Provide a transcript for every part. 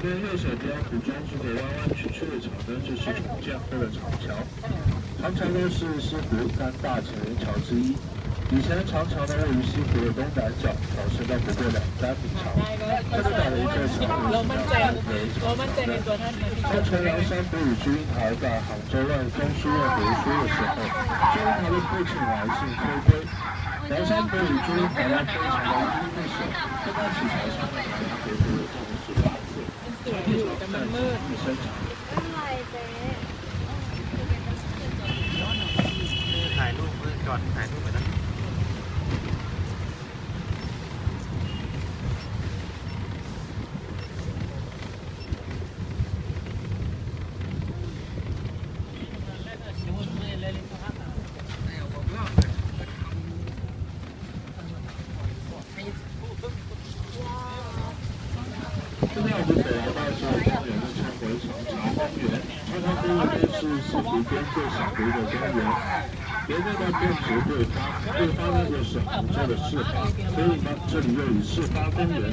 边右手边补装这个弯弯曲曲的桥墩，就是重建后的长桥。长桥呢是西湖三大前人桥之一。以前长桥呢位于西湖的东南角，桥身呢不过两三米长。这么大的一座桥，为什么要为长桥呢？当陈梁山伯与祝英台在杭州外中书院读书的时候，祝英台的父亲来信催归，梁山伯与祝英台呢非常的依依不舍，就在起桥上面 วยอยู่แต่มันมืดเป็ไรเจ๊ถ่ายรูปมืดก่อนถ่ายรูปไปนะ 这边是西湖边最小的一个公园，园内呢种植桂花，桂花呢又是杭州的市花，所以呢这里又以市发公园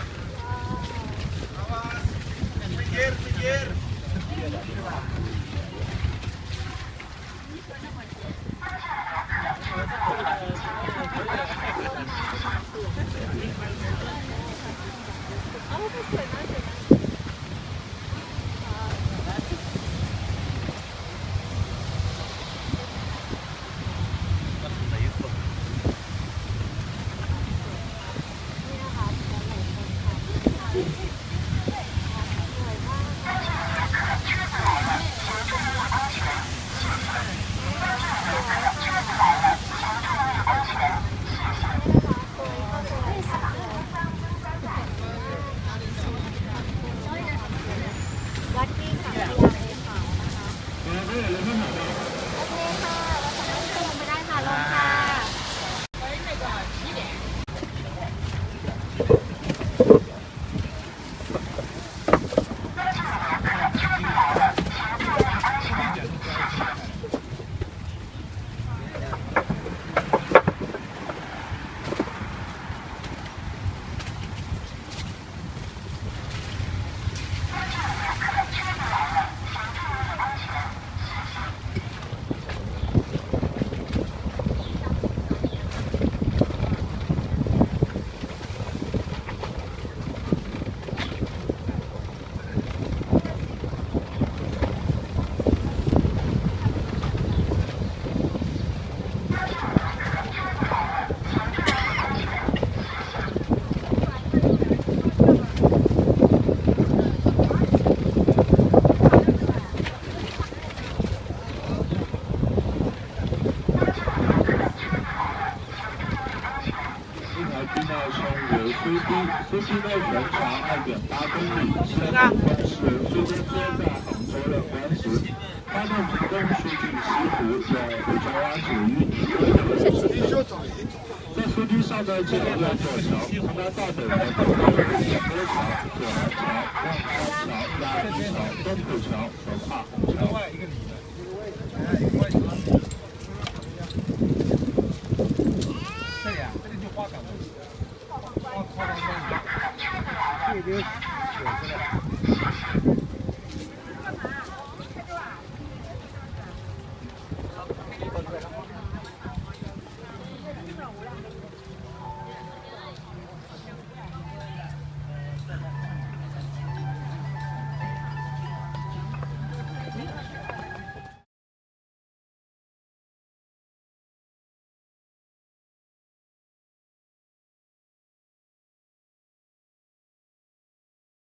เอาไปสวยมากเลย Hayır, elemem. 称为苏堤，苏堤呢全长二点八公里，西南关是苏州街在杭州的关石，发动主动疏浚西湖，在湖州湾水域。在苏堤上呢建了六座桥，从南到北呢共有两座桥，左桥、望山桥、鸭梨桥、东浦桥和跨虹桥。